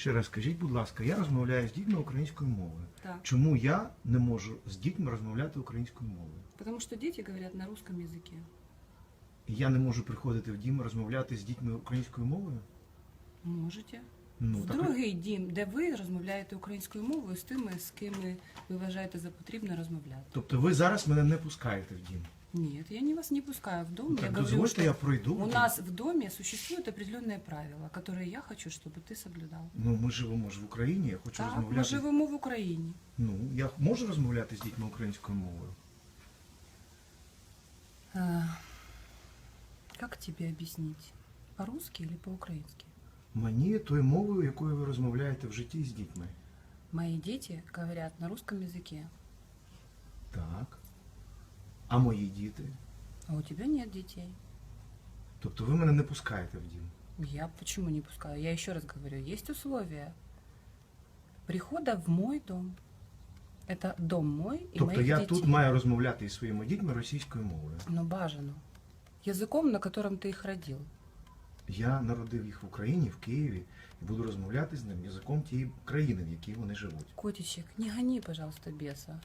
Ще раз скажіть, будь ласка, я розмовляю з дітьми українською мовою. Так. Чому я не можу з дітьми розмовляти українською мовою? Потому что дети говорят на русском языке. І я не можу приходити в дім розмовляти з дітьми українською мовою? Можете. Ну в так другий дім, де ви розмовляєте українською мовою з тими, з ким ви вважаєте за потрібне розмовляти. тобто ви зараз мене не пускаєте в дім. Нет, я не вас не пускаю в дом. Ну, я так говорю, дозвольте, что я пройду. в у дім. нас в доме существуют определенные правила, которые я хочу, чтобы ты соблюдал. Ну ми живемо ж в Україні, я хочу Так, ми розмовляти. живемо в Україні. Ну я можу розмовляти з дітьми українською мовою. А, как тебе объяснить? По-русски или по-украински? Мені тою мовою, якою ви розмовляєте в житті з дітьми. Мои дети говорят на русском языке, Так. А мої діти? а у тебя нет детей. Тобто ви мене не пускаєте в дім. Я почему не пускаю? Я еще раз говорю, есть условия прихода в мой дом. Это дом мой и Тобто моих я детей. тут маю розмовляти із своїми дітьми російською мовою. Но бажано. Языком, на котором ты их родил. Я народив їх в Україні, в Києві, і буду розмовляти з ним язиком тієї країни, в якій вони живуть. Котичек, не гони, пожалуйста, беса.